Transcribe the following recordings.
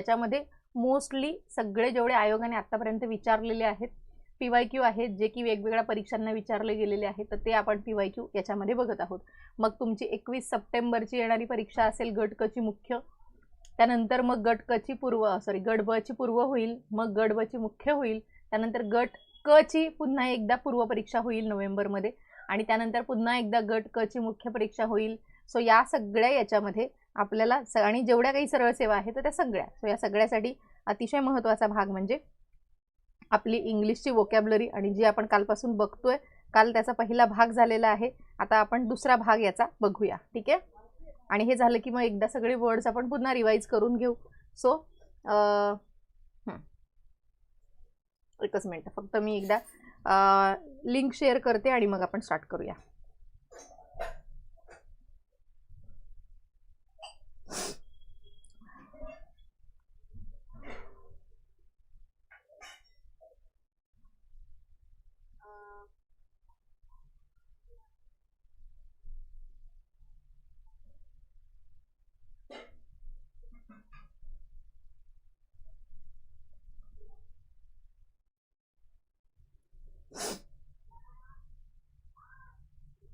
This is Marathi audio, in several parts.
त्याच्यामध्ये मोस्टली सगळे जेवढे आयोगाने आतापर्यंत विचारलेले आहेत पी वाय क्यू आहेत जे की वेगवेगळ्या परीक्षांना विचारले गेलेले आहेत तर ते आपण पी वाय क्यू याच्यामध्ये बघत आहोत. मग तुमची एकवीस सप्टेंबरची येणारी परीक्षा असेल गट कची मुख्य त्यानंतर मग गट कची पूर्व सॉरी गट ब ची पूर्व होईल मग गट ब ची मुख्य होईल त्यानंतर गट क ची पुन्हा एकदा पूर्व परीक्षा होईल नोव्हेंबरमध्ये आणि त्यानंतर पुन्हा एकदा गट क ची मुख्य परीक्षा होईल. सो या सगळ्या याच्यामध्ये आपल्याला स आणि जेवढ्या काही सरळ सेवा आहेत तर त्या सगळ्या. सो या सगळ्यासाठी अतिशय महत्त्वाचा भाग म्हणजे आपली इंग्लिशची वोकॅबलरी आणि जी आपण कालपासून बघतोय काल त्याचा पहिला भाग झालेला आहे. आता आपण दुसरा भाग याचा बघूया. ठीक आहे? आणि हे झालं की मग एकदा सगळे वर्ड्स आपण पुन्हा रिवाईज करून घेऊ. सो एकच मिनटं. फक्त मी एकदा लिंक शेअर करते आणि मग आपण स्टार्ट करूया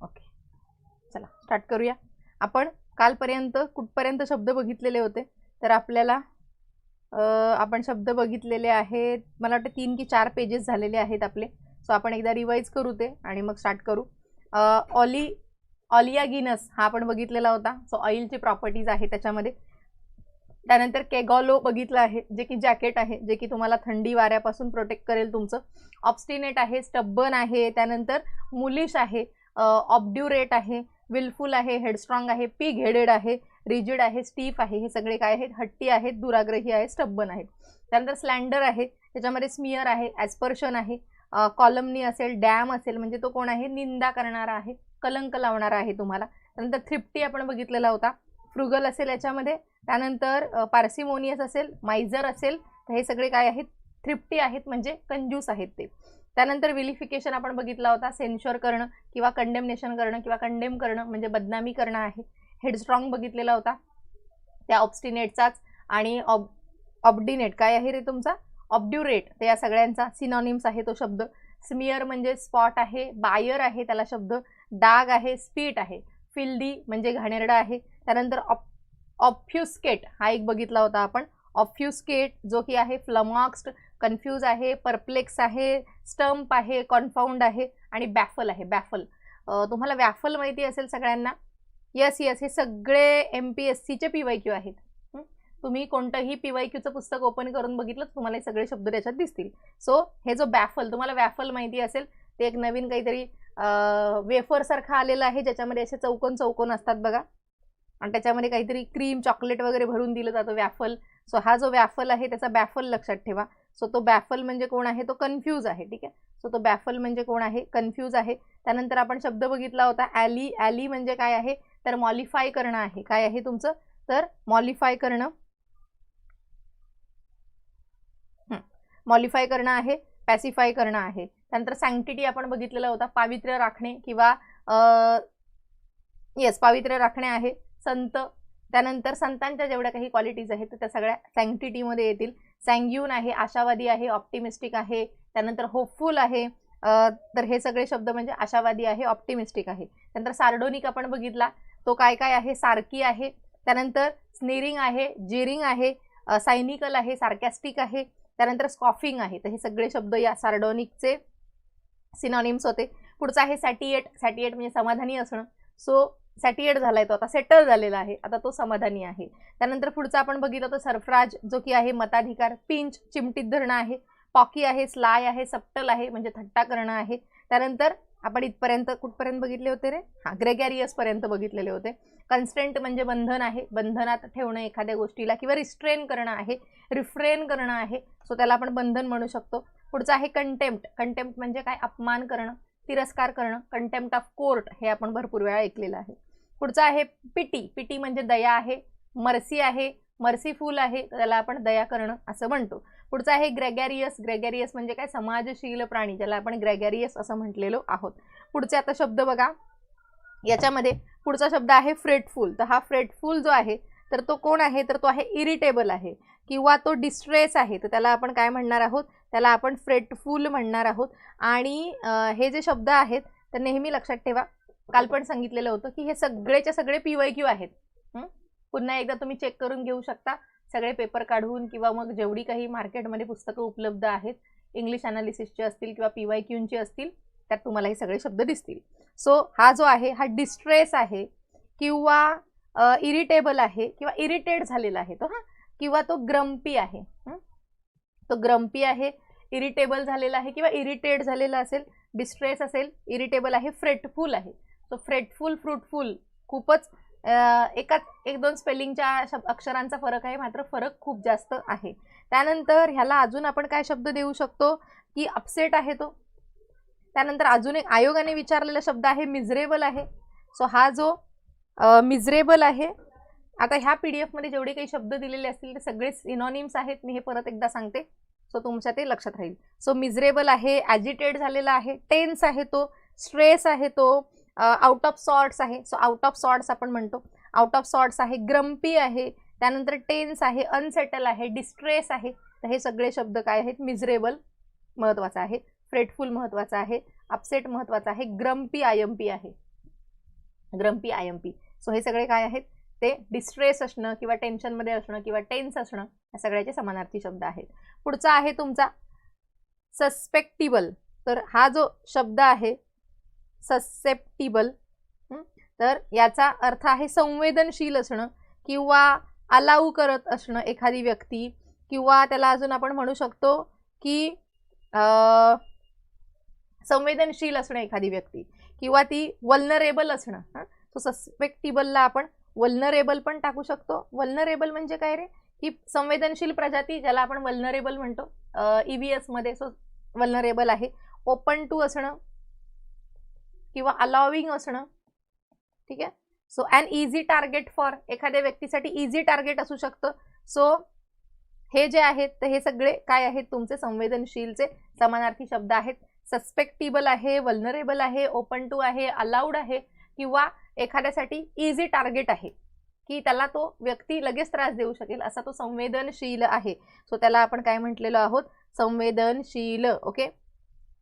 ओके चला स्टार्ट करूया. आपण कालपर्यंत कुठपर्यंत शब्द बघितलेले होते? तर आपल्याला आपण शब्द बघितलेले आहेत. मला वाटतं तीन की चार पेजेस झालेले आहेत आपले. सो आपण एकदा रिवाईज करू ते आणि मग स्टार्ट करू. ऑली ऑलियागिनस हा आपण बघितलेला होता. सो ऑइलची प्रॉपर्टीज आहे त्याच्यामध्ये. त्यानंतर केगॉलो बघितलं आहे जे की जॅकेट आहे जे की तुम्हाला थंडी वाऱ्यापासून प्रोटेक्ट करेल तुमचं. ऑब्स्टिनेट आहे स्टब्बन आहे. त्यानंतर मुलिश आहे ऑब्ड्युरेट आहे. विलफुल आहे हेडस्ट्रॉंग आहे पिग हेडेड आहे रिजिड आहे स्टीफ आहे हे सगळे काय आहेत? हट्टी आहेत दुराग्रही आहे स्टब्बन आहेत. त्यानंतर स्लँडर आहे त्याच्यामध्ये स्मिअर आहे ॲस्पर्शन आहे कॉलमनी असेल डॅम असेल म्हणजे तो कोण आहे? निंदा करणारा आहे कलंक लावणारा आहे तुम्हाला. त्यानंतर थ्रिप्टी आपण बघितलेला होता फ्रुगल असेल याच्यामध्ये त्यानंतर पार्सिमोनियस असेल मायझर असेल तर हे सगळे काय आहेत? थ्रिप्टी आहेत म्हणजे कंजूस आहेत ते. त्यानंतर विलिफिकेशन आपण बघितला होता सेन्शर करणं किंवा कंडेमनेशन करणं किंवा कंडेम करणं म्हणजे बदनामी करणं आहे. हेडस्ट्रॉंग बघितलेला होता. त्या ऑब्स्टिनेटचाच आणि ऑब ऑब्डिनेट काय आहे रे तुमचा? ऑब्ड्युरेट तर या सगळ्यांचा सिनॉनिम्स आहे तो शब्द. स्मिअर म्हणजे स्पॉट आहे बायर आहे त्याला शब्द. डाग आहे स्पीट आहे. फिल्डी म्हणजे घाणेरडा आहे. त्यानंतर ऑप ऑफ्युस्केट हा एक बघितला होता आपण. ऑफ्युस्केट जो की आहे फ्लमॉक्स्ड कन्फ्यूज आहे परप्लेक्स आहे स्टंप आहे कॉन्फाऊंड आहे आणि बॅफल आहे. बॅफल. तुम्हाला वॅफल माहिती असेल सगळ्यांना? यस यस हे सगळे एम पी एस सीचे पी वाय क्यू आहेत. तुम्ही कोणतंही पी वाय क्यूचं पुस्तक ओपन करून बघितलं तुम्हाला हे सगळे शब्द त्याच्यात दिसतील. सो हे जो बॅफल तुम्हाला वॅफल माहिती असेल ते एक नवीन काहीतरी वेफरसारखा आलेला आहे ज्याच्यामध्ये असे चौकोन चौकोन असतात बघा. आणि त्याच्यामध्ये काहीतरी क्रीम चॉकलेट वगैरे भरून दिलं जातं वॅफल सो हा जो वॅफल आहे त्याचा बॅफल लक्षात ठेवा. सो तो बॅफल म्हणजे कोण आहे? तो कन्फ्यूज आहे ठीक आहे? सो तो बॅफल म्हणजे कोण आहे? कन्फ्यूज आहे. त्यानंतर आपण शब्द बघितला होता ॲली ॲली म्हणजे काय आहे? तर मॉलिफाय करणं आहे. काय आहे तुमचं? तर मॉलिफाय करणं. मॉलिफाय करणं आहे पॅसिफाय करणं आहे. त्यानंतर सँक्टिटी आपण बघितलेला होता पावित्र्य राखणे किंवा येस पावित्र्य राखणे आहे संत. त्यानंतर संतांच्या जेवढ्या काही क्वालिटीज आहेत त्या सगळ्या सँक्टिटीमध्ये येतील. सँग्यून आहे आशावादी आहे ऑप्टिमिस्टिक आहे त्यानंतर होपफुल आहे. तर हे सगळे शब्द म्हणजे आशावादी आहे ऑप्टिमिस्टिक आहे. त्यानंतर सार्डोनिक आपण बघितला तो काय काय आहे? सारकी आहे. त्यानंतर स्नेरिंग आहे जेरिंग आहे सायनिकल आहे सार्कॅस्टिक आहे. त्यानंतर स्कॉफिंग आहे. तर हे सगळे शब्द या सार्डोनिकचे सिनॉनिम्स होते. पुढचं आहे सॅटिएट सॅटिएट म्हणजे समाधानी असणं. सो सॅटिएट झालाय तो आता सेटल झालेला आहे आता तो समाधानी आहे. त्यानंतर पुढचा आपण बघितलं तर सरफराज जो की आहे मताधिकार पिंच चिमटीत धरणं आहे पॉकी आहे स्लाय आहे सप्टल आहे म्हणजे थट्टा करणं आहे. त्यानंतर आपण इथपर्यंत कुठपर्यंत बघितले होते रे? हां ग्रेगॅरियस पर्यंत बघितलेले होते. कन्स्टेंट म्हणजे बंधन आहे बंधनात ठेवणं एखाद्या गोष्टीला किंवा रिस्ट्रेन करणं आहे रिफ्रेन करणं आहे सो त्याला आपण बंधन म्हणू शकतो. पुढचं आहे कंटेम्प्ट कंटेम्प्ट म्हणजे काय? अपमान करणं. तिरस्कार करणं कंटेम्प्ट ऑफ कोर्ट हे आपण भरपूर वेळा ऐकलेलं आहे. पुढचं आहे पिटी पिटी म्हणजे दया आहे मर्सी आहे मर्सीफुल आहे त्याला आपण दया करणं असं म्हणतो. पुढचं आहे ग्रेगॅरियस ग्रेगॅरियस म्हणजे काय? समाजशील प्राणी ज्याला आपण ग्रेगॅरियस असं म्हटलेलो आहोत. पुढचे आता शब्द बघा. याच्यामध्ये पुढचा शब्द आहे फ्रेटफुल तर हा फ्रेटफुल जो आहे तर तो कोण आहे? तर तो आहे इरिटेबल आहे. किंवा तो डिस्ट्रेस आहे तर त्याला आपण काय म्हणणार आहोत? त्याला आपण फ्रेटफुल म्हणणार आहोत. आणि हे जे शब्द आहेत तर नेहमी लक्षात ठेवा. काल पण सांगितलेलं होतं की हे सगळेच्या सगळे पी वाय क्यू आहेत. पुन्हा एकदा तुम्ही चेक करून घेऊ शकता. सगळे पेपर काढून किंवा मग जेवढी काही मार्केटमध्ये पुस्तकं उपलब्ध आहेत इंग्लिश अनालिसिसचे असतील किंवा पी वाय क्यूंचे असतील त्यात तुम्हाला हे सगळे शब्द दिसतील. सो हा जो आहे हा डिस्ट्रेस आहे किंवा इरिटेबल आहे किंवा इरिटेट झालेला आहे. तो हां किंवा तो ग्रम्पी आहे. तो ग्रम्पी आहे इरिटेबल झालेला आहे किंवा इरिटेट झालेला असेल डिस्ट्रेस असेल इरिटेबल आहे फ्रेटफुल आहे. सो फ्रेटफुल फ्रुटफुल खूपच एकाच एक दोन स्पेलिंगच्या शब अक्षरांचा फरक आहे मात्र फरक खूप जास्त आहे. त्यानंतर ह्याला अजून आपण काय शब्द देऊ शकतो? की अपसेट आहे तो. त्यानंतर अजून एक आयोगाने विचारलेला शब्द आहे मिझरेबल आहे. सो हा जो मिझरेबल आहे आता ह्या पी डी एफमध्ये जेवढे काही शब्द दिलेले असतील ते सगळे सिनॉनिम्स आहेत. मी हे परत एकदा सांगते. सो तुमच्या ते लक्षात राहील. सो मिझरेबल आहे ॲजिटेट झालेला आहे टेन्स आहे तो स्ट्रेस आहे तो आउट ऑफ सॉर्ट्स आहे. सो आउट ऑफ सॉर्ट्स आपण म्हणतो. आउट ऑफ सॉर्ट्स आहे ग्रम्पी आहे त्यानंतर टेन्स आहे अनसेटल आहे डिस्ट्रेस आहे. तर हे सगळे शब्द काय आहेत? मिझरेबल महत्त्वाचा आहे फ्रेटफुल महत्त्वाचा आहे अपसेट महत्त्वाचा आहे ग्रम्पी आय एम पी आहे. Grumpy I M P so हे सगळे काय आहेत? ते डिस्ट्रेस असणं किंवा टेन्शनमध्ये असणं किंवा टेन्स असणं या सगळ्याचे समानार्थी शब्द आहेत. पुढचा आहे तुमचा सस्पेक्टिबल तर हा जो शब्द आहे ससेप्टिबल तर याचा अर्थ आहे संवेदनशील असणं किंवा अलाऊ करत असणं एखादी व्यक्ती किंवा त्याला अजून आपण म्हणू शकतो की संवेदनशील असणं एखादी व्यक्ती किंवा ती वल्नरेबल असणं सो सस्पेक्टिबलला आपण वल्नरेबल पण टाकू शकतो. वल्नरेबल म्हणजे काय रे? की संवेदनशील प्रजाती ज्याला आपण वल्नरेबल म्हणतो. ई व्ही एसमध्ये सो वल्नरेबल आहे. ओपन टू असणं किंवा अलाविंग असणं. ठीक आहे? So and easy target for एखाद्या व्यक्तीसाठी इझी टार्गेट असू शकतं. सो हे जे आहेत तर हे सगळे काय आहेत? तुमचे संवेदनशीलचे समानार्थी शब्द आहेत. सस्पेक्टेबल आहे वल्नरेबल आहे ओपन टू आहे अलाउड आहे. किंवा एखाद्यासाठी इझी टार्गेट आहे की त्याला तो व्यक्ती लगेच त्रास देऊ शकेल असा तो संवेदनशील आहे. सो त्याला आपण काय म्हटलेलो आहोत? संवेदनशील ओके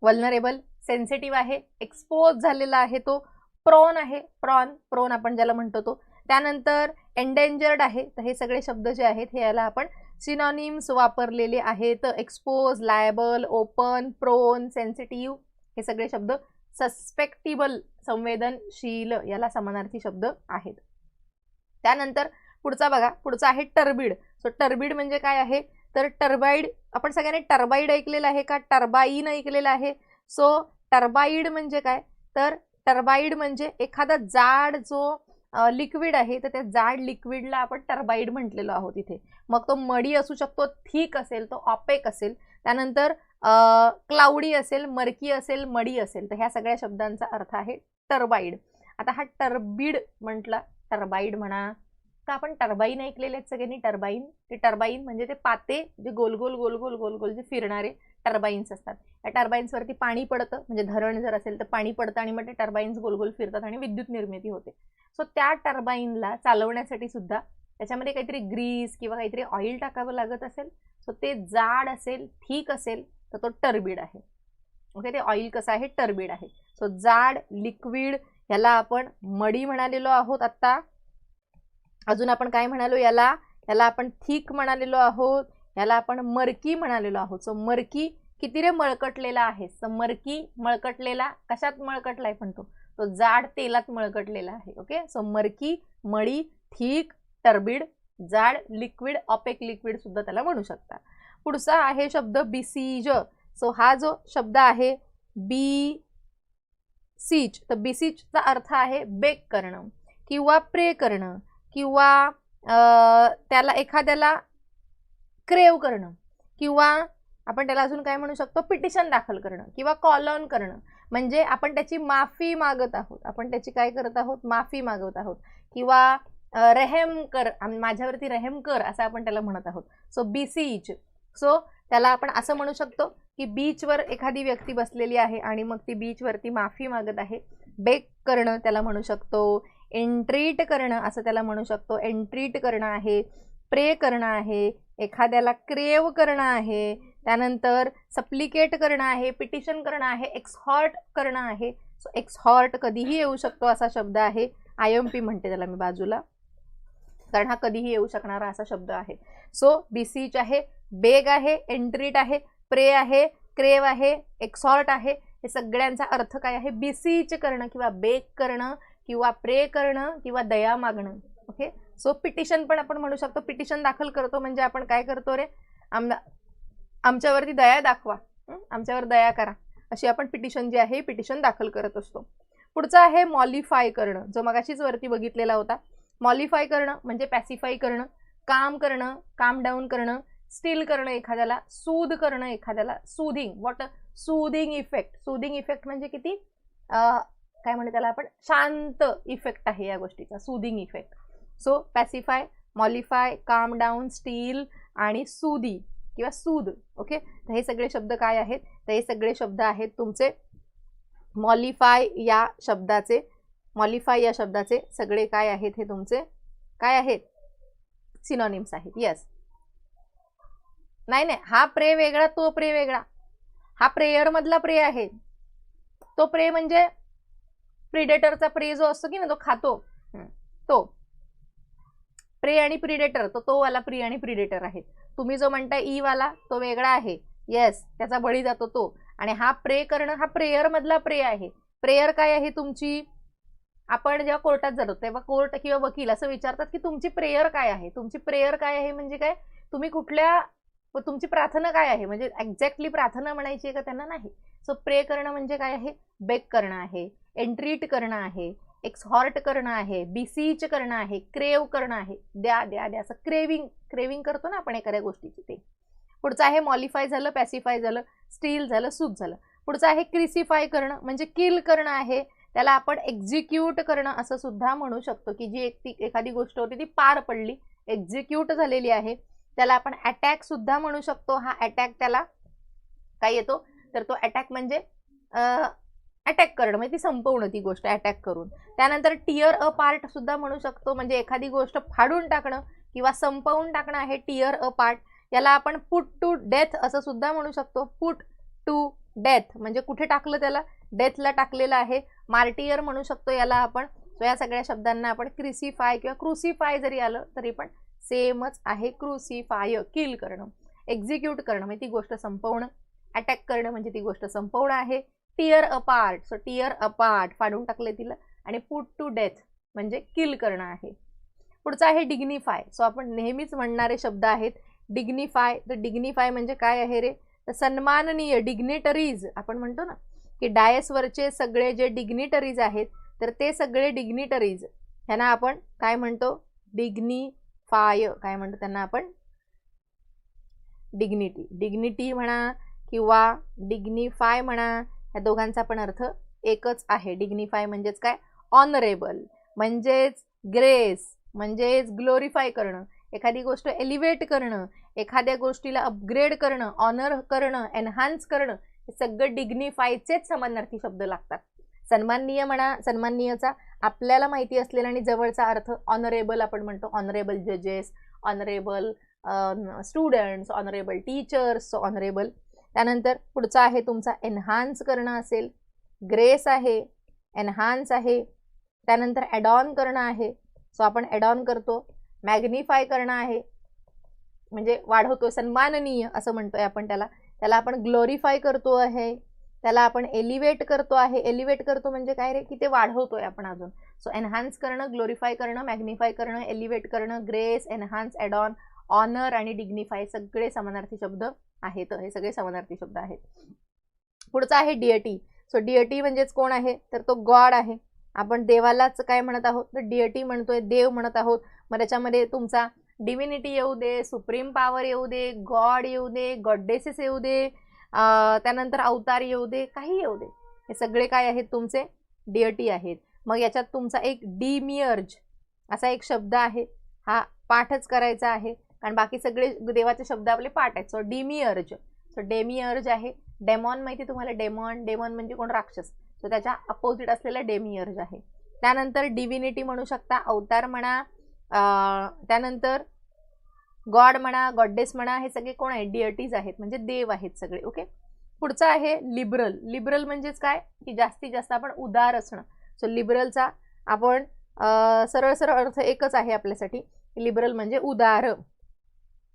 वल्नरेबल सेन्सिटिव्ह आहे एक्सपोज झालेला आहे तो प्रॉन आहे. प्रॉन प्रोन आपण ज्याला म्हणतो तो. त्यानंतर एंडेंजर्ड आहे तर हे सगळे शब्द जे आहेत हे याला आपण सिनॉनिम्स वापरलेले आहेत. Expose liable open prone sensitive हे सगळे शब्द सस्पेक्टिबल संवेदनशील याला समानार्थी शब्द आहेत. त्यानंतर पुढचा बघा पुढचा आहे टर्बिड. सो टर्बिड म्हणजे काय आहे? तर टर्बाईड आपण सगळ्यांनी टर्बाईड ऐकलेलं आहे का? टर्बाईन ऐकलेलं आहे. सो टर्बाईड म्हणजे काय? तर टर्बाईड म्हणजे एखादा जाड जो लिक्विड आहे तर त्या जाड लिक्विडला आपण टर्बाईड म्हटलेलो आहोत इथे. मग तो मडी असू शकतो थिक असेल तो ऑपेक असेल. त्यानंतर क्लाउडी असेल मर्की असेल मडी असेल तर ह्या सगळ्या शब्दांचा अर्थ आहे टर्बाईड. आता हा टर्बिड म्हटला टर्बाईड म्हणा तर आपण टर्बाईन ऐकलेले आहेत सगळ्यांनी? टर्बाईन. ते टर्बाईन म्हणजे ते पाते जे गोल गोल गोल गोल गोल गोल जे फिरणारे टर्बाईन्स असतात. या टर्बाईन्सवरती पाणी पडतं म्हणजे धरण जर असेल तर पाणी पडतं आणि मग ते टर्बाईन्स गोल गोल फिरतात आणि विद्युत निर्मिती होते. सो त्या टर्बाईनला चालवण्यासाठी सुद्धा त्याच्यामध्ये काहीतरी ग्रीस किंवा काहीतरी ऑइल टाकावं लागत असेल. सो ते जाड असेल ठीक असेल तर तो टर्बिड आहे. ओके ते ऑइल कसं आहे? टर्बिड आहे. सो जाड लिक्विड ह्याला आपण मडी म्हणालेलो आहोत आत्ता. अजून आपण काय म्हणालो? याला याला आपण थिक म्हणालेलो आहोत. याला आपण मरकी म्हणालेलो आहोत. सो मरकी किती रे मळकटलेला आहे? सो मरकी मळकटलेला कशात मळकटलाय पण तो? तो जाड तेलात मळकटलेला आहे. ओके? सो मरकी मळी थिक टर्बिड जाड लिक्विड ऑपेक लिक्विड सुद्धा त्याला म्हणू शकता. पुढचा आहे शब्द बीसीज सो हा जो शब्द आहे बी सीच तर बिसीजचा अर्थ आहे बेक करणं किंवा प्रे करणं किंवा त्याला एखाद्याला क्रेव करणं किंवा आपण त्याला अजून काय म्हणू शकतो पिटिशन दाखल करणं किंवा कॉल ऑन करणं. म्हणजे आपण त्याची माफी मागत आहोत. आपण त्याची काय करत आहोत? माफी मागवत आहोत. किंवा रेहेम कर माझ्यावरती रेहेम कर असं आपण त्याला म्हणत आहोत. सो बीसीच सो त्याला आपण असं म्हणू शकतो की बीचवर एखादी व्यक्ती बसलेली आहे आणि मग ती बीचवरती माफी मागत आहे. बेक करणं त्याला म्हणू शकतो. एंट्रीट करणं असं त्याला म्हणू शकतो. एंट्रीट करणं आहे. प्रे करणं आहे. एखाद्याला क्रेव करणं आहे. त्यानंतर सप्लिकेट करणं आहे. पिटिशन करणं आहे. एक्सहॉर्ट करणं आहे. सो एक्सहॉर्ट कधीही येऊ शकतो असा शब्द आहे. आय एम पी म्हणते त्याला मी बाजूला. कारण हा कधीही येऊ शकणारा असा शब्द आहे. सो बी सीच आहे बेग आहे एंट्रीट आहे प्रे आहे क्रेव आहे एक्सॉर्ट आहे हे सगळ्यांचा अर्थ काय आहे? बी सीच करणं किंवा बेग करणं किंवा प्रे करणं किंवा दया मागणं. ओके? सो पिटिशन पण आपण म्हणू शकतो पिटिशन दाखल करतो म्हणजे आपण काय करतो रे? आम आमच्यावरती दया दाखवा. आमच्यावर दया करा. अशी आपण पिटिशन जी आहे पिटिशन दाखल करत असतो. पुढचं आहे मॉलिफाय करणं. जो मगाशीच वरती बघितलेला होता. मॉलिफाय करणं म्हणजे पॅसिफाय करणं. काम करणं काम डाऊन करणं स्टील करणं एखाद्याला सूद करणं एखाद्याला soothing what soothing effect soothing effect म्हणजे किती? काय म्हणतो त्याला आपण? शांत इफेक्ट आहे या गोष्टीचा. Soothing effect so pacify mollify calm down still आणि सुदी किंवा सूद ओके तर हे सगळे शब्द काय आहेत? तर हे सगळे शब्द आहेत तुमचे मॉलिफाय या शब्दाचे मॉलिफाय या शब्दाचे सगळे काय आहेत हे तुमचे? काय आहेत? सिनॉनिम्स आहेत. येस नाही नाही. हा प्रे वेगळा तो प्रे वेगळा. हा प्रेयर मधला प्रे आहे. तो प्रे म्हणजे प्रिडेटरचा प्रे जो असतो की ना तो खातो. तो. प्रे आणि प्रिडेटर तो तो वाला प्री आणि प्रिडेटर आहे. तुम्ही जो म्हणताय ई वाला तो वेगळा आहे. येस त्याचा बळी जातो तो. आणि हा प्रे करणं हा प्रेयर मधला प्रे आहे. प्रेयर काय आहे तुमची? आपण जेव्हा कोर्टात जातो तेव्हा कोर्ट किंवा वकील असं विचारतात की तुमची प्रेयर काय आहे? तुमची प्रेयर काय आहे म्हणजे काय? तुम्ही कुठल्या तुमची प्रार्थना काय आहे? म्हणजे एक्झॅक्टली प्रार्थना म्हणायची आहे का त्यांना? नाही. सो प्रे करणं म्हणजे काय आहे? बेक करणं आहे एंट्रीट करणं आहे एक्सहॉर्ट करणं आहे बीसीच करणं आहे क्रेव करणं आहे. द्या द्या द्या. असं क्रेविंग क्रेविंग करतो ना आपण एखाद्या गोष्टीची ते. पुढचं आहे मॉलिफाय झालं पॅसिफाय झालं स्टील झालं सूप झालं. पुढचं आहे क्रिसिफाय करणं म्हणजे किल करणं आहे त्याला आपण एक्झिक्यूट करणं असं सुद्धा म्हणू शकतो की जी एक ती एखादी गोष्ट होती ती पार पडली एक्झिक्यूट झालेली आहे. त्याला आपण अटॅक सुद्धा म्हणू शकतो. हा अटॅक त्याला काय येतो? तर तो अटॅक म्हणजे अटॅक करणं म्हणजे ती संपवणं ती गोष्ट अटॅक करून. त्यानंतर टिअर अ पार्ट सुद्धा म्हणू शकतो. म्हणजे एखादी गोष्ट फाडून टाकणं किंवा संपवून टाकणं आहे टिअर अ पार्ट याला आपण पुट टू डेथ असं सुद्धा म्हणू शकतो. पुट टू डेथ म्हणजे कुठे टाकलं त्याला? डेथला टाकलेलं आहे. मार्टियर म्हणू शकतो याला आपण. सो या सगळ्या शब्दांना आपण क्रिसिफाय किंवा क्रुसिफाय जरी आलं तरी पण सेमच आहे. क्रुसिफाय किल करणं. एक्झिक्यूट करणं. म्हणजे ती गोष्ट संपवणं. अटॅक करणं म्हणजे ती गोष्ट संपवणं आहे. Tear apart so tear apart फाडून टाकले तिला. आणि पुट टू डेथ म्हणजे किल करणं आहे. पुढचं आहे डिग्निफाय सो आपण नेहमीच म्हणणारे शब्द आहेत. डिग्निफाय तर डिग्निफाय म्हणजे काय आहे रे? तर सन्माननीय डिग्निटरीज आपण म्हणतो ना की डायसवरचे सगळे जे डिग्निटरीज आहेत तर ते सगळे डिग्निटरीज ह्यांना आपण काय म्हणतो? डिग्निफाय काय म्हणतो त्यांना आपण? डिग्निटी डिग्निटी म्हणा किंवा डिग्निफाय म्हणा या दोघांचा पण अर्थ एकच आहे. डिग्निफाय म्हणजेच काय? ऑनरेबल म्हणजेच ग्रेस म्हणजेच ग्लोरीफाय करणं. एखादी गोष्ट एलिव्हेट करणं एखाद्या गोष्टीला अपग्रेड करणं ऑनर करणं एनहान्स करणं हे सगळं डिग्निफायचेच समानार्थी शब्द लागतात. सन्माननीय म्हणा सन्माननीयचा आपल्याला माहिती असलेला आणि जवळचा अर्थ ऑनरेबल आपण म्हणतो. ऑनरेबल जजेस honourable students honourable teachers honourable त्यानंतर पुढचा आहे तुमचा एनहान्स करणं असेल. ग्रेस आहे एनहान्स आहे. त्यानंतर ॲडॉन करणं आहे. सो आपण ॲडॉन करतो. मॅग्निफाय करणं आहे. म्हणजे वाढवतो सन्माननीय असं म्हणतोय आपण त्याला. त्याला आपण ग्लोरीफाय करतो आहे. त्याला आपण एलिवेट करतो आहे. एलिवेट करतो म्हणजे काय रे? की ते वाढवतोय आपण अजून. सो एनहान्स करणं ग्लोरीफाय करणं मॅग्निफाय करणं एलिवेट करणं grace enhance add on honour आणि डिग्निफाय सगळे समानार्थी शब्द आहेत. हे सगळे समानार्थी शब्द आहेत. पुढचा आहे डिएटी सो डिएटी म्हणजेच कोण आहे? तर तो गॉड आहे. आपण देवालाच काय म्हणत आहोत? तर डिएटी म्हणतोय देव म्हणत आहोत. मग त्याच्यामध्ये तुमचा डिव्हिनिटी येऊ दे सुप्रीम पॉवर येऊ दे गॉड येऊ दे गॉडेसेस येऊ दे त्यानंतर अवतार येऊ दे काही येऊ दे. हे सगळे काय आहेत तुमचे? डिएटी आहेत. मग याच्यात तुमचा एक डिमियर्ज असा एक शब्द आहे. हा पाठच करायचा आहे. कारण बाकी सगळे देवाचे शब्द आपले पाठ आहेत. सो डिमियर्ज सो डेमियर्ज आहे. डेमॉन माहिती तुम्हाला? डेमॉन डेमॉन म्हणजे कोण? राक्षस. सो त्याच्या अपोजिट असलेला डेमियर्ज आहे. त्यानंतर डिव्हिनिटी म्हणू शकता. अवतार म्हणा त्यानंतर गॉड म्हणा गॉडडेस म्हणा हे सगळे कोण आहेत? डिअटीज आहेत. म्हणजे देव आहेत सगळे ओके? पुढचं आहे लिबरल. लिबरल म्हणजेच काय? की जास्तीत जास्त आपण उदार असणं. सो लिबरलचा आपण सरळ सरळ अर्थ एकच आहे आपल्यासाठी. लिबरल म्हणजे उदार.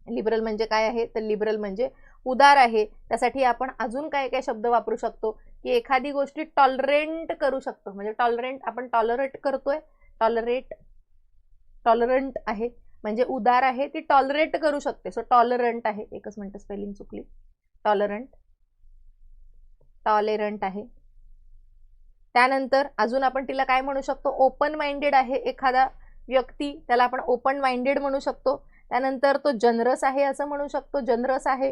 लिबरल म्हणजे काय आहे? तर लिबरल म्हणजे उदार आहे. त्यासाठी आपण अजून काय काय शब्द वापरू शकतो? की एखादी गोष्टी टॉलरेंट करू शकतो. म्हणजे टॉलरेंट आपण टॉलरेट करतोय. टॉलरेट टॉलरंट आहे. म्हणजे उदार आहे ती टॉलरेट करू शकते. सो टॉलरंट आहे. एकच मिनटं स्पेलिंग चुकली. टॉलरंट टॉलेरंट आहे. त्यानंतर अजून आपण तिला काय म्हणू शकतो? ओपन माइंडेड आहे एखादा व्यक्ती. त्याला आपण ओपन माइंडेड म्हणू शकतो. त्यानंतर तो जनरस आहे असं म्हणू शकतो. जनरस आहे.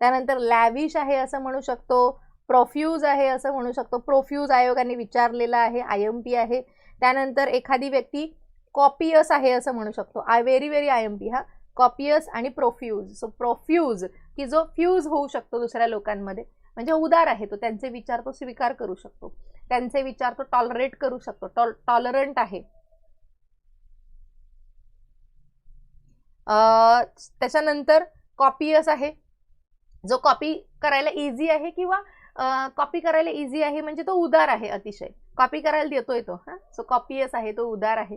त्यानंतर लॅविश आहे असं म्हणू शकतो. प्रोफ्यूज आहे असं म्हणू शकतो. प्रोफ्यूज आयोगाने विचारलेलं आहे. आय एम पी आहे. त्यानंतर एखादी व्यक्ती कॉपियस आहे असं म्हणू शकतो. I very very I M P हा कॉपियस आणि प्रोफ्यूज सो प्रोफ्यूज की जो फ्यूज होऊ शकतो दुसऱ्या लोकांमध्ये. म्हणजे उदार आहे तो. त्यांचे विचार तो स्वीकार करू शकतो. त्यांचे विचार तो टॉलरेट करू शकतो. टॉल टॉलरंट आहे. त्याच्यानंतर कॉपियस आहे. जो कॉपी करायला इझी आहे किंवा कॉपी करायला इझी आहे म्हणजे तो उदार आहे अतिशय. कॉपी करायला देतोय तो. हां? सो कॉपियस आहे तो उदार आहे.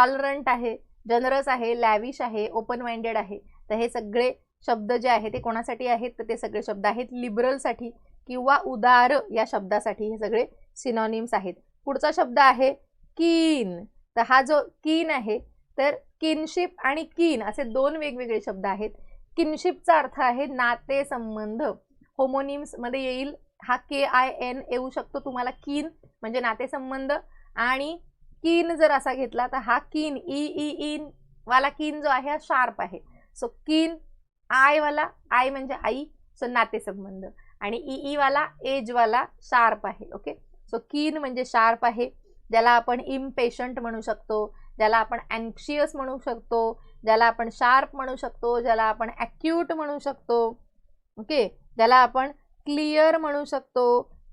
टॉलरंट आहे जनरस आहे लॅविश आहे ओपन माइंडेड आहे. तर हे सगळे शब्द जे आहे ते कोणासाठी आहेत? तर ते सगळे शब्द आहेत लिबरलसाठी किंवा उदार या शब्दासाठी. हे सगळे सिनॉनिम्स आहेत. पुढचा शब्द आहे कीन. तर हा जो कीन आहे तर किनशिप आणि कीन असे दोन वेगवेगळे शब्द आहेत. किनशिपचा अर्थ आहे नाते संबंध होमोनिम्समध्ये येईल हा के आय एन येऊ शकतो तुम्हाला. कीन म्हणजे नातेसंबंध आणि कीन जर असा घेतला तर हा कीन ई ई इन वाला कीन जो आहे हा शार्प आहे. सो कीन आय वाला आय म्हणजे आई सो नातेसंबंध. आणि ई ई वाला एजवाला शार्प आहे ओके? सो कीन म्हणजे शार्प आहे ज्याला आपण इम्पेशंट म्हणू शकतो ज्याला आपण अँक्शियस म्हणू शकतो ज्याला आपण शार्प म्हणू शकतो ज्याला आपण ॲक्यूट म्हणू शकतो ओके? ज्याला आपण क्लिअर म्हणू शकतो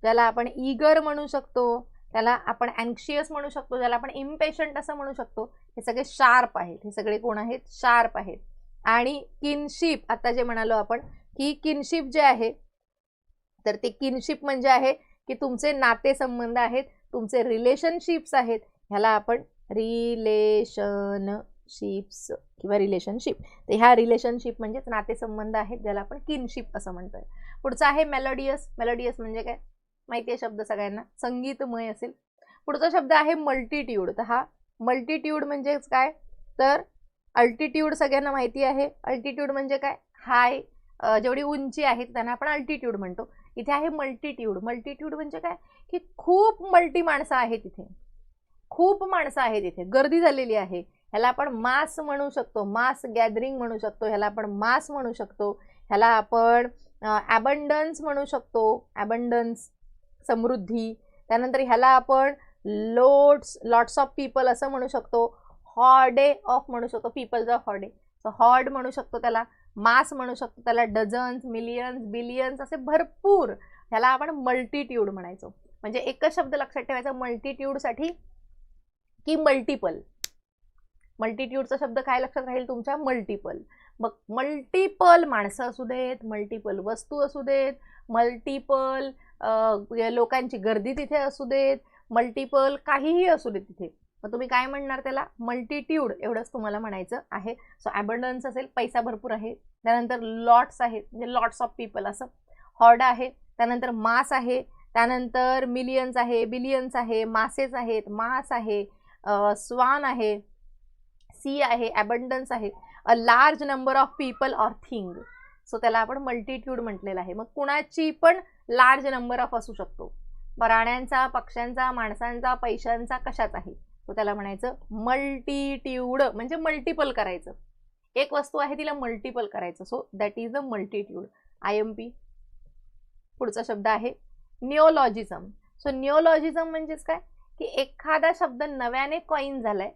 ज्याला आपण ईगर म्हणू शकतो त्याला आपण अँक्शियस म्हणू शकतो ज्याला आपण इम्पेशंट असं म्हणू शकतो. हे सगळे शार्प आहेत. हे सगळे कोण आहेत शार्प आहेत. आणि किनशिप आता जे म्हणालो आपण की किनशिप जे आहे तर ते किनशिप म्हणजे आहे की तुमचे नातेसंबंध आहेत तुमचे रिलेशनशिप्स आहेत ह्याला आपण रिलेशनशिप्स किंवा रिलेशनशिप तर ह्या रिलेशनशिप म्हणजेच नातेसंबंध आहेत ज्याला आपण किनशिप असं म्हणतोय. पुढचं आहे मेलोडियस मेलोडियस म्हणजे काय? माहिती आहे शब्द सगळ्यांना? संगीतमय असेल. पुढचा शब्द आहे मल्टिट्यूड तर हा मल्टिट्यूड म्हणजेच काय? तर अल्टिट्यूड सगळ्यांना माहिती आहे. अल्टिट्यूड म्हणजे काय? हाय जेवढी उंची आहे त्यांना आपण अल्टिट्यूड म्हणतो. इथे आहे मल्टिट्यूड मल्टिट्यूड म्हणजे काय? की खूप मल्टी माणसं आहेत इथे. खूप माणसं आहेत इथे. गर्दी झालेली आहे. ह्याला आपण मास म्हणू शकतो. मास गॅदरिंग म्हणू शकतो. ह्याला आपण मास म्हणू शकतो. ह्याला आपण ॲबंडन्स म्हणू शकतो. ॲबंडन्स समृद्धी. त्यानंतर ह्याला आपण लोड्स लॉट्स ऑफ पीपल असं म्हणू शकतो. हॉडे ऑफ म्हणू शकतो. Peoples of horde so horde म्हणू शकतो त्याला. मास म्हणू शकतो त्याला. डझन्स मिलियन्स बिलियन्स असे भरपूर. ह्याला आपण मल्टिट्यूड म्हणायचो. म्हणजे एकच शब्द लक्षात ठेवायचा. मल्टिट्यूडसाठी की मल्टिपल मल्टिट्यूडचा शब्द काय लक्षात राहील तुमच्या? मल्टिपल मग मल्टिपल माणसं असू देत मल्टिपल वस्तू असू देत मल्टिपल लोकांची गर्दी तिथे असू देत मल्टिपल काहीही असू देत तिथे. मग तुम्ही काय म्हणणार त्याला? मल्टिट्यूड एवढंच तुम्हाला म्हणायचं आहे. सो ॲबंडन्स असेल पैसा भरपूर आहे. त्यानंतर लॉट्स आहेत म्हणजे लॉट्स ऑफ पीपल असं. हॉर्ड आहे त्यानंतर मास आहे त्यानंतर मिलियन्स आहे बिलियन्स आहे मासेस आहेत मास आहे स्वान आहे सी आहे ॲबंडन्स आहे. A large number of people or thing so त्याला आपण मल्टिट्यूड म्हटलेलं आहे. मग कुणाची पण लार्ज नंबर ऑफ असू शकतो. प्राण्यांचा पक्ष्यांचा माणसांचा पैशांचा कशाचाही. तो त्याला म्हणायचं मल्टिट्यूड म्हणजे मल्टिपल करायचं. एक वस्तू आहे तिला मल्टिपल करायचं. So that is a multitude I M P पुढचा शब्द आहे न्योलॉजिझम सो न्योलॉजिझम म्हणजेच काय? की एखादा शब्द नव्याने कॉईन झालाय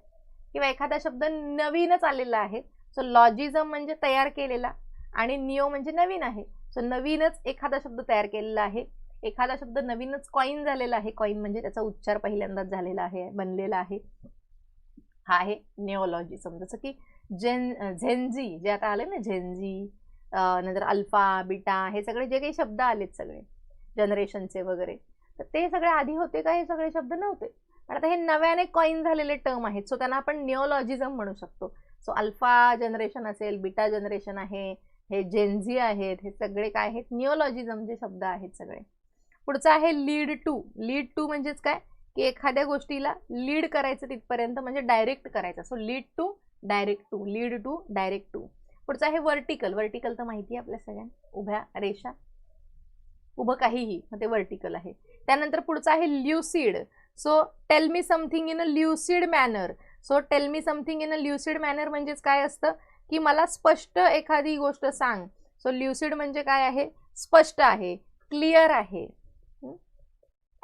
किंवा एखादा शब्द नवीनच आलेला आहे. सो लॉजिझम म्हणजे तयार केलेला. आणि निओ म्हणजे नवीन आहे. सो नवीनच एखादा शब्द तयार केलेला आहे. एखादा शब्द नवीनच कॉईन झालेला आहे. कॉईन म्हणजे त्याचा उच्चार पहिल्यांदाच झालेला आहे बनलेला आहे. हा आहे निओलॉजिझम जसं की जेन झेनझी जे आता आले ना झेनझी नंतर अल्फा बीटा हे सगळे जे काही शब्द आलेत सगळे जनरेशनचे वगैरे तर ते सगळे आधी होते का? हे सगळे शब्द नव्हते. पण आता हे नव्याने कॉईन झालेले टर्म आहेत. सो त्यांना आपण निओलॉजिझम म्हणू शकतो. सो अल्फा जनरेशन असेल बीटा जनरेशन आहे हे जेनझी आहेत हे सगळे काय आहेत? निओलॉजिझम जे शब्द आहेत सगळे. पुढचं आहे लीड टू लीड टू म्हणजेच काय? की एखाद्या गोष्टीला लीड करायचं तिथपर्यंत म्हणजे डायरेक्ट करायचं. So lead to direct to lead to direct to पुढचं आहे वर्टिकल वर्टिकल तर माहिती आहे आपल्या सगळ्यांना? उभ्या रेषा. उभं काहीही. मग ते वर्टिकल आहे. त्यानंतर पुढचं आहे lucid so tell me something in a lucid manner so tell me something in a lucid manner म्हणजेच काय असतं? की मला स्पष्ट एखादी गोष्ट सांग. सो ल्युसिड म्हणजे काय आहे? स्पष्ट आहे. क्लिअर आहे.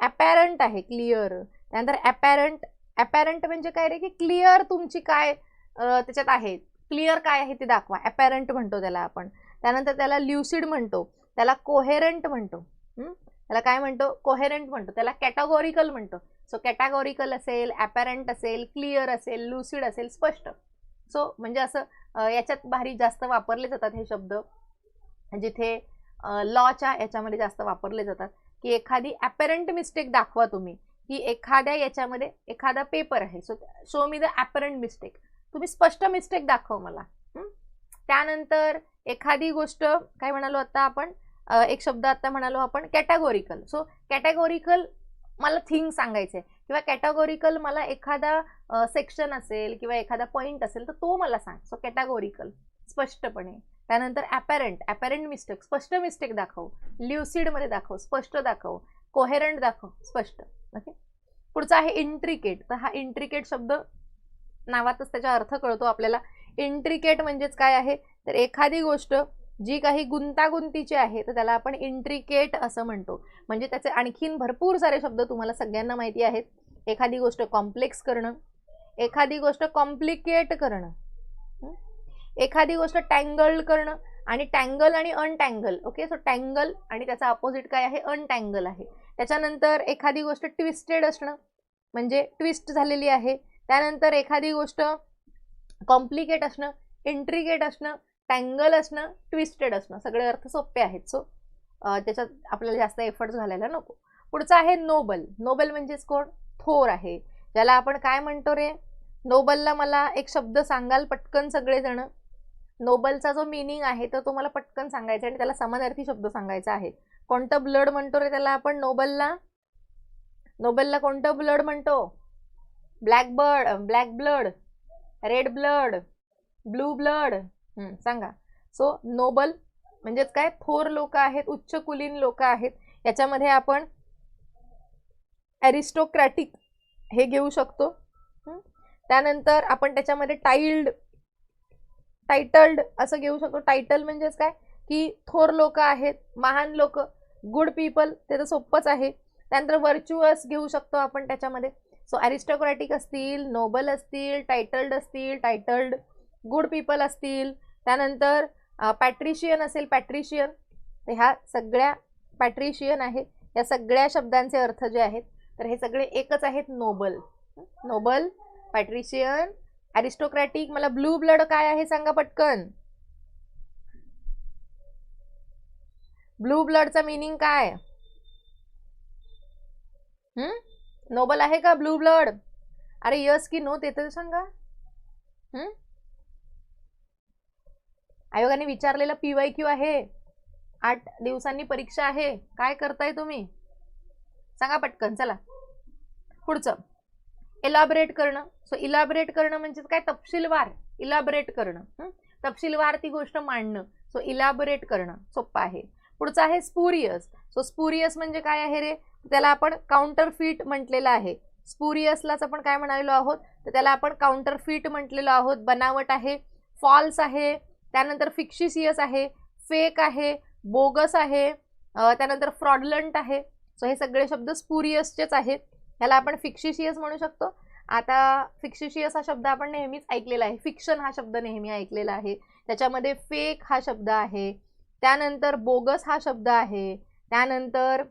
ॲपॅरंट आहे क्लिअर त्यानंतर ॲपॅरंट ॲपॅरंट म्हणजे काय रे? की क्लिअर तुमची काय त्याच्यात आहे. क्लिअर काय आहे ते दाखवा. ॲपॅरंट म्हणतो त्याला आपण. त्यानंतर त्याला ल्युसिड म्हणतो. त्याला कोहेरंट म्हणतो. त्याला काय म्हणतो? कोहेरंट म्हणतो. त्याला कॅटागोरिकल म्हणतो. सो कॅटागोरिकल असेल ॲपॅरंट असेल क्लिअर असेल ल्युसिड असेल स्पष्ट. सो म्हणजे असं याच्यात भारी जास्त वापरले जातात हे शब्द. जिथे लॉच्या याच्यामध्ये जास्त वापरले जातात. की एखादी ॲपरंट मिस्टेक दाखवा तुम्ही. की एखाद्या याच्यामध्ये एखादा पेपर आहे. So show me the apparent mistake तुम्ही स्पष्ट मिस्टेक दाखव मला. त्यानंतर एखादी गोष्ट काय म्हणालो आता आपण? एक शब्द आता म्हणालो आपण कॅटॅगोरिकल सो कॅटेगोरिकल मला थिंग सांगायचं आहे किंवा कॅटागोरिकल मला एखादा सेक्शन असेल किंवा एखादा पॉईंट असेल तर तो मला सांग. सो कॅटागोरिकल स्पष्टपणे. त्यानंतर ॲपॅरंट ॲपॅरंट मिस्टेक स्पष्ट मिस्टेक दाखव. ल्युसिडमध्ये दाखव स्पष्ट दाखव. कोहेरंट दाखव स्पष्ट. ओके पुढचा आहे इंट्रिकेट तर हा इंट्रिकेट शब्द नावातच त्याचा अर्थ कळतो आपल्याला. इंट्रिकेट म्हणजेच काय आहे? तर एखादी गोष्ट जी काही गुंतागुंतीची आहे तर त्याला आपण इंट्रिकेट असं म्हणतो. म्हणजे त्याचे आणखीन भरपूर सारे शब्द तुम्हाला सगळ्यांना माहिती आहेत. एखादी गोष्ट कॉम्प्लेक्स करणं एखादी गोष्ट कॉम्प्लिकेट करणं एखादी गोष्ट टँगल करणं आणि टँगल आणि अनटँगल ओके सो टँगल आणि त्याचा अपोजिट काय आहे? अनटँगल आहे. त्याच्यानंतर एखादी गोष्ट ट्विस्टेड असणं म्हणजे ट्विस्ट झालेली आहे. त्यानंतर एखादी गोष्ट कॉम्प्लिकेट असणं इंट्रिकेट असणं टँगल असणं ट्विस्टेड असणं सगळे अर्थ सोपे आहेत. सो त्याच्यात आपल्याला जास्त एफर्ट्स घालायला नको. पुढचं आहे नोबल. नोबल म्हणजेच कोण? थोर आहे. ज्याला आपण काय म्हणतो रे? नोबलला मला एक शब्द सांगाल पटकन सगळेजण. नोबलचा जो मिनिंग आहे तर तो मला पटकन सांगायचा आणि त्याला समानार्थी शब्द सांगायचा आहे. कोणतं ब्लड म्हणतो रे त्याला आपण नोबलला? नोबलला कोणतं ब्लड म्हणतो? Black bird black blood red blood blue blood सांगा. सो नोबल म्हणजेच काय? थोर लोक आहेत उच्च कुलीन लोक आहेत. याच्यामध्ये आपण ॲरिस्टोक्रॅटिक हे घेऊ शकतो. त्यानंतर आपण त्याच्यामध्ये टाईल्ड टायटल्ड असं घेऊ शकतो. टायटल म्हणजेच काय? की थोर लोक आहेत महान लोक गुड पीपल ते तर सोपंच आहे. त्यानंतर व्हर्च्युअस घेऊ शकतो आपण त्याच्यामध्ये. सो ॲरिस्टोक्रॅटिक असतील नोबल असतील टायटल्ड असतील टायटल्ड गुड पीपल असतील त्यानंतर पॅट्रिशियन असेल पॅट्रिशियन तर ह्या सगळ्या पॅट्रिशियन आहे या सगळ्या शब्दांचे अर्थ जे आहेत तर हे सगळे एकच आहेत नोबल. नोबल पॅट्रिशियन ॲरिस्टोक्रॅटिक मला ब्लू ब्लड काय आहे सांगा पटकन. ब्लू ब्लडचा मिनिंग काय? नोबल आहे का ब्लू ब्लड? अरे यस की नो ते तर सांगा. आयोगाने विचारलेलं पी वाय क्यू आहे. आठ दिवसांनी परीक्षा आहे. काय करताय तुम्ही? सांगा पटकन चला. पुढचं. इलाबरेट करणं. सो इलाबरेट करणं म्हणजे काय? तपशीलवार. इलाबरेट करणं. तपशीलवार ती गोष्ट मांडणं. सो इलाबरेट करणं. सोपं आहे. पुढचं आहे स्पुरियस सो स्पुरियस म्हणजे काय आहे रे? त्याला आपण काउंटर फीट म्हटलेलं आहे. स्पुरियसलाच आपण काय म्हणालेलो आहोत? तर त्याला आपण काउंटर फीट म्हटलेलो आहोत. बनावट आहे. फॉल्स आहे. त्यानंतर फिक्शिसियस आहे फेक आहे बोगस आहे त्यानंतर फ्रॉडलंट आहे. सो हे सगळे शब्द स्पुरियसचेच आहेत. ह्याला आपण फिक्शिशियस म्हणू शकतो. आता फिक्शिशियस हा शब्द आपण नेहमीच ऐकलेला आहे. फिक्शन हा शब्द नेहमी ऐकलेला आहे. त्याच्यामध्ये फेक हा शब्द आहे. त्यानंतर बोगस हा शब्द आहे. त्यानंतर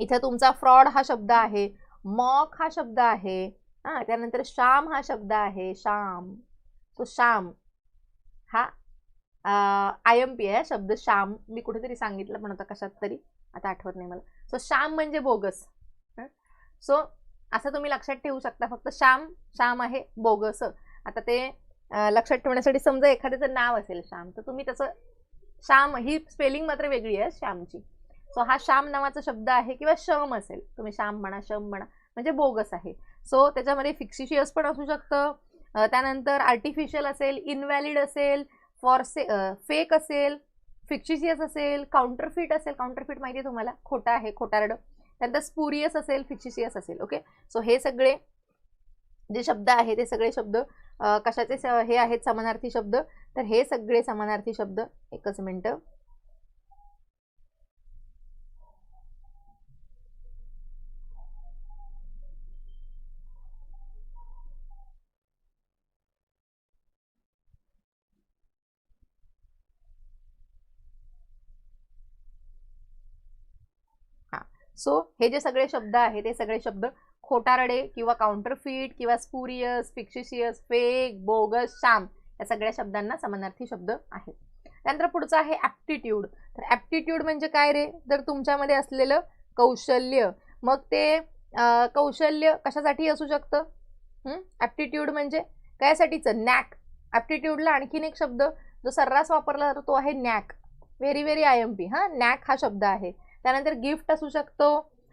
इथं तुमचा फ्रॉड हा शब्द आहे. मॉक हा शब्द आहे. हां त्यानंतर शाम हा शब्द आहे. शाम. तो श्याम हा. आय एम पी आहे शब्द श्याम. मी कुठेतरी सांगितलं पण आता कशात तरी. आता आठवत नाही मला. सो श्याम म्हणजे बोगस. सो असं तुम्ही लक्षात ठेवू शकता. फक्त श्याम श्याम आहे बोगस. आता ते लक्षात ठेवण्यासाठी समजा एखाद्याचं नाव असेल श्याम तर तुम्ही तसं श्याम ही स्पेलिंग मात्र वेगळी आहे श्यामची. सो हा श्याम नावाचा शब्द आहे किंवा शम असेल. तुम्ही श्याम म्हणा शम म्हणा म्हणजे बोगस आहे. सो त्याच्यामध्ये फिक्सिशियस पण असू शकतं. त्यानंतर आर्टिफिशियल असेल इनव्हॅलिड असेल फॉरसे फेक असेल फिक्शिशियस असेल काउंटरफिट असेल काउंटरफिट माहिती आहे तुम्हाला? खोटा आहे खोटारडं त्यानंतर स्पुरियस असेल फिक्शिशियस असेल ओके सो हे सगळे जे शब्द आहे ते सगळे शब्द कशाचे हे आहेत समानार्थी शब्द? तर हे सगळे समानार्थी शब्द एकच मिनटं. सो हे जे सगळे शब्द आहेत ते सगळे शब्द खोटारडे किंवा काउंटरफिट किंवा spurious fictitious fake bogus sham या सगळ्या शब्दांना समानार्थी शब्द आहेत. त्यानंतर पुढचं आहे ॲप्टिट्यूड तर ॲप्टिट्यूड म्हणजे काय रे? तर तुमच्यामध्ये असलेलं कौशल्य मग ते कौशल्य कशासाठी असू शकतं? ॲप्टिट्यूड म्हणजे कायसाठीचं नॅक ॲप्टिट्यूडला आणखीन एक शब्द जो सर्रास वापरला जातो तो आहे NAAC very very I M P हां? नॅक हा शब्द आहे. त्यानंतर गिफ्ट असू शकतो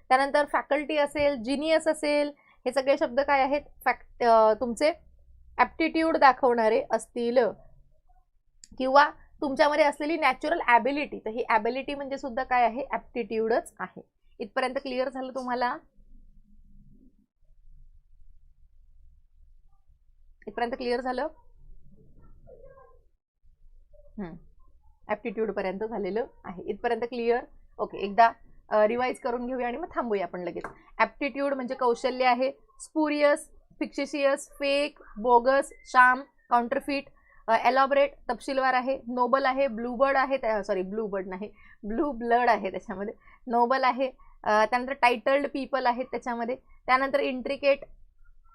त्यानंतर फॅकल्टी असेल जिनियस असेल हे सगळे शब्द काय आहेत? फॅक्ट तुमचे ॲप्टिट्यूड दाखवणारे असतील. किंवा तुमच्यामध्ये असलेली नॅचरल ॲबिलिटी तर ही ॲबिलिटी म्हणजे सुद्धा काय आहे? ॲप्टिट्यूडच आहे. इथपर्यंत क्लिअर झालं तुम्हाला? इथपर्यंत क्लिअर झालं? ॲप्टिट्यूड पर्यंत झालेलं आहे. इथपर्यंत क्लिअर? ओके एकदा रिवाईज करून घेऊया आणि मग थांबूया आपण लगेच. ॲप्टिट्यूड म्हणजे कौशल्य आहे. Spurious fictitious fake bogus sham counterfeit elaborate तपशीलवार आहे. नोबल आहे ब्लूबर्ड आहे सॉरी ब्लू बर्ड नाही. ब्लू ब्लड आहे त्याच्यामध्ये. नोबल आहे त्यानंतर टायटल्ड पीपल आहेत त्याच्यामध्ये. त्यानंतर इंट्रिकेट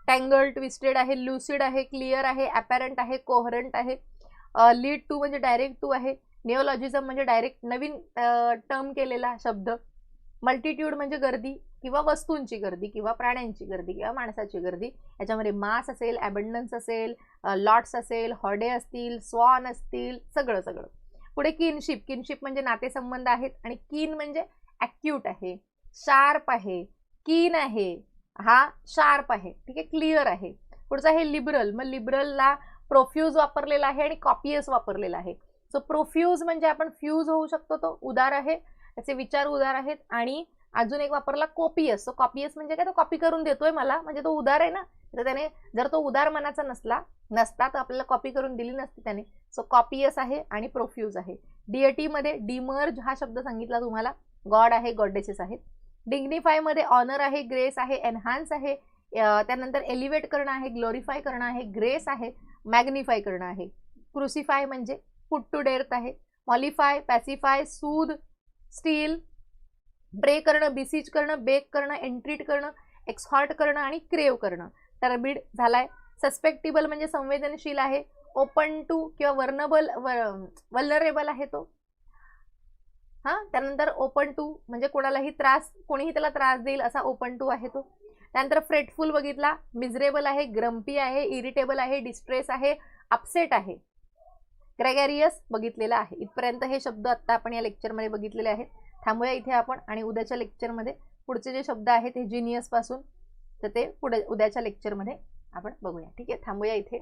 टँगल ट्विस्टेड आहे लुसिड आहे क्लिअर आहे ॲपॅरंट आहे कोहरंट आहे. लीड टू म्हणजे डायरेक्ट टू आहे. निओलॉजिझम म्हणजे डायरेक्ट नवीन टर्म केलेला शब्द. मल्टिट्यूड म्हणजे गर्दी किंवा वस्तूंची गर्दी किंवा प्राण्यांची गर्दी किंवा माणसाची गर्दी. याच्यामध्ये मास असेल ॲबंडन्स असेल लॉट्स असेल हॉडे असतील स्वॉन असतील सगळं सगळं. पुढे किनशिप किनशिप म्हणजे नातेसंबंध आहेत आणि कीन म्हणजे ॲक्यूट आहे शार्प आहे कीन आहे. हा शार्प आहे. ठीक आहे? क्लिअर आहे. पुढचं आहे लिबरल मग लिबरलला प्रोफ्यूज वापरलेला आहे आणि कॉपियस वापरलेला आहे. सो प्रोफ्यूज म्हणजे आपण फ्यूज होऊ शकतो तो उदार आहे त्याचे विचार उदार आहेत आणि अजून एक वापरला कॉपियस सो कॉपियस म्हणजे काय? तो कॉपी करून देतोय मला म्हणजे तो उदार आहे ना? तर त्याने जर तो उदार मनाचा नसला नसता तर आपल्याला कॉपी करून दिली नसती त्याने. सो कॉपियस आहे आणि प्रोफ्यूज आहे. डीएटीमध्ये डिमर्ज हा शब्द सांगितला तुम्हाला. गॉड आहे गॉडेसेस आहेत. डिग्निफायमध्ये ऑनर आहे ग्रेस आहे एनहान्स आहे. त्यानंतर एलिव्हेट करणं आहे ग्लोरीफाय करणं आहे ग्रेस आहे मॅग्निफाय करणं आहे. क्रुसिफाय म्हणजे पुट टू डेअर्थ आहे. मॉलिफाय पॅसिफाय सूद स्टील ब्रे करणं बिसीज करणं बेक करणं एंट्रीट करणं एक्सहॉर्ट करणं आणि क्रेव करणं. टर्बिड झालाय. सस्पेक्टेबल म्हणजे संवेदनशील आहे. ओपन टू किंवा वर्नबल वल्नरेबल आहे तो. हां? त्यानंतर ओपन टू म्हणजे कोणालाही त्रास कोणीही त्याला त्रास देईल असा ओपन टू आहे तो. त्यानंतर फ्रेटफुल बघितला. मिझरेबल आहे ग्रम्पी आहे इरिटेबल आहे डिस्ट्रेस आहे अपसेट आहे. ग्रेगॅरियस बघितलेला आहे. इथपर्यंत हे शब्द आत्ता आपण या लेक्चरमध्ये बघितलेले आहेत. थांबूया इथे आपण आणि उद्याच्या लेक्चरमध्ये पुढचे जे शब्द आहेत हे जिनियसपासून तर ते पुढे उद्याच्या लेक्चरमध्ये आपण बघूया. ठीक आहे थांबूया इथे.